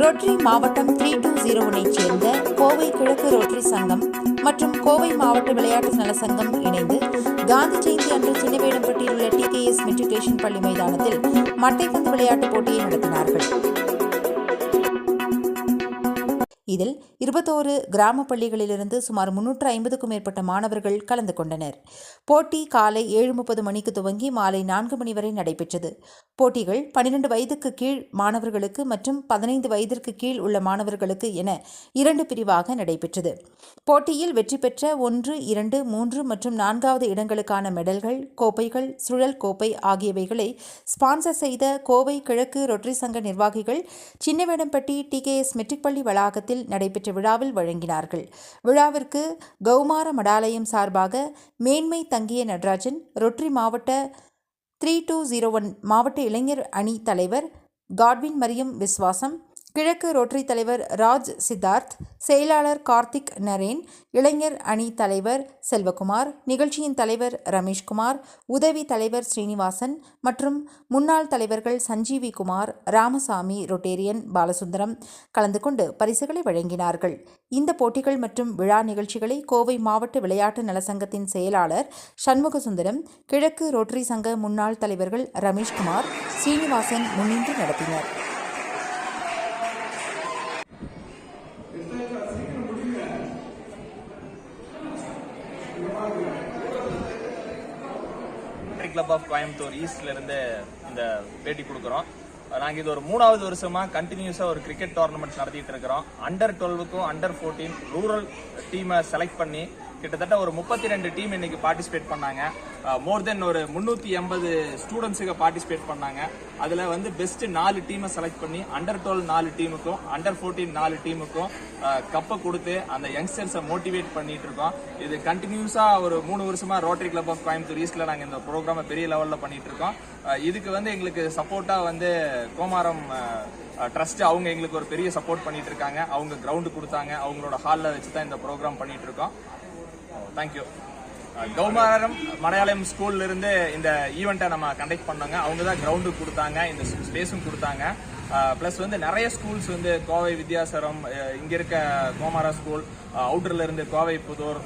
Rotary மாவட்டம் three two zero சேர்ந்த கோவை கிழக்கு ரோட்டரி சங்கம் மற்றும் கோவை மாவட்ட விளையாட்டு நல சங்கம் இணைந்து காந்தி ஜெயந்தி அன்று சின்னவேடம்பட்டியில் உள்ள டிகேஎஸ் மெட்ரிகுலேஷன் பள்ளி மைதானத்தில் மட்டைப்பந்து விளையாட்டுப் போட்டியை நடத்தினார்கள். இதில் இருபத்தோரு கிராம பள்ளிகளிலிருந்து சுமார் முன்னூற்று ஐம்பதுக்கும் மேற்பட்ட மாணவர்கள் கலந்து கொண்டனர். போட்டி காலை ஏழு முப்பது மணிக்கு துவங்கி மாலை நான்கு மணி வரை நடைபெற்றது. போட்டிகள் பனிரெண்டு வயதுக்கு கீழ் மாணவர்களுக்கு மற்றும் பதினைந்து வயதிற்கு கீழ் உள்ள மாணவர்களுக்கு என இரண்டு பிரிவாக நடைபெற்றது. போட்டியில் வெற்றி பெற்ற ஒன்று இரண்டு மூன்று மற்றும் நான்காவது இடங்களுக்கான மெடல்கள் கோப்பைகள் சுழல் கோப்பை ஆகியவைகளை ஸ்பான்சர் செய்த கோவை கிழக்கு ரொட்டரி சங்க நிர்வாகிகள் சின்னவேடம்பட்டி டிகேஎஸ் மெட்ரிக் பள்ளி வளாகத்தில் நடைபெற்ற விழாவில் வழங்கினார்கள். விழாவிற்கு கௌமார மடாலயம் சார்பாக மேன்மை தங்கிய நடராஜன் ரொட்டரி மாவட்ட த்ரீ டூ ஜீரோ ஒன் மாவட்ட இளைஞர் அணி தலைவர் காட்வின் மரியம் விஸ்வாசம் கிழக்கு ரோட்டரி தலைவர் ராஜ் சித்தார்த் செயலாளர் கார்த்திக் நரேன் இளைஞர் அணி தலைவர் செல்வகுமார் நிகழ்ச்சியின் தலைவர் ரமேஷ்குமார் உதவி தலைவர் ஸ்ரீனிவாசன் மற்றும் முன்னாள் தலைவர்கள் சஞ்சீவி குமார் ராமசாமி ரொட்டேரியன் பாலசுந்தரம் கலந்து கொண்டு பரிசுகளை வழங்கினார்கள். இந்த போட்டிகள் மற்றும் விழா நிகழ்ச்சிகளை கோவை மாவட்ட விளையாட்டு நலசங்கத்தின் செயலாளர் சண்முகசுந்தரம் கிழக்கு ரோட்டரி சங்க முன்னாள் தலைவர்கள் ரமேஷ்குமார் சீனிவாசன் முன்னின்று நடத்தினர். ரோட்டரி கிளப் ஆஃப் கோயம்புத்தூர் ஈஸ்ட்ல இருந்து இந்த பேட்டி கொடுக்குறோம். நாங்கள் இது ஒரு மூணாவது வருஷமா கண்டினியூஸாக ஒரு கிரிக்கெட் டோர்னமெண்ட் நடத்திட்டு இருக்கிறோம். அண்டர் டுவெல்வுக்கும் அண்டர் ஃபோர்டீன் ரூரல் டீமை செலக்ட் பண்ணி கிட்டத்தட்ட ஒரு முப்பத்தி ரெண்டு டீம் இன்னைக்கு பார்ட்டிசிபேட் பண்ணாங்க. மோர் தென் ஒரு முந்நூற்றி எண்பது ஸ்டூடெண்ட்ஸுக்கு பார்ட்டிசிபேட் பண்ணாங்க. அதில் வந்து பெஸ்ட்டு நாலு டீமை செலக்ட் பண்ணி அண்டர் டுவெல் நாலு டீமுக்கும் அண்டர் ஃபோர்டீன் நாலு டீமுக்கும் கப்பை கொடுத்து அந்த யங்ஸ்டர்ஸை மோட்டிவேட் பண்ணிட்டு இருக்கோம். இது கண்டினியூஸாக ஒரு மூணு வருஷமாக ரோட்டரி கிளப் ஆஃப் கோயம்புத்தூர் ஈஸ்டில் நாங்கள் இந்த ப்ரோக்ராமை பெரிய லெவலில் பண்ணிட்டு இருக்கோம். இதுக்கு வந்து எங்களுக்கு சப்போர்ட்டாக வந்து கோமாரம் ட்ரஸ்ட் அவங்க எங்களுக்கு ஒரு பெரிய சப்போர்ட் பண்ணிட்டு இருக்காங்க. அவங்க கிரவுண்டு கொடுத்தாங்க. அவங்களோட ஹாலில் வச்சு தான் இந்த ப்ரோக்ராம் பண்ணிட்டு இருக்கோம். தேங்க்யூ கௌமாரம் மலையாளம் ஸ்கூல்ல இருந்து இந்த ஈவெண்ட்டை நம்ம கண்டக்ட் பண்ணோங்க. அவங்க தான் கிரவுண்டு கொடுத்தாங்க இந்த ஸ்பேஸும் கொடுத்தாங்க. Uh, ப்ளஸ் வந்து நிறைய ஸ்கூல்ஸ் வந்து கோவை வித்யாசரம் uh, இங்கே இருக்க கோமாரா ஸ்கூல் அவுட்டர்ல uh, இருந்து கோவை புதூர்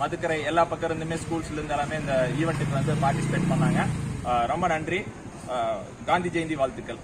மதுக்கரை எல்லா பக்கம் இருந்துமே ஸ்கூல்ஸ்ல இருந்து எல்லாமே இந்த ஈவெண்ட்டுக்கு வந்து பார்ட்டிசிபேட் பண்ணாங்க. ரொம்ப நன்றி. காந்தி ஜெயந்தி வாழ்த்துக்கள்.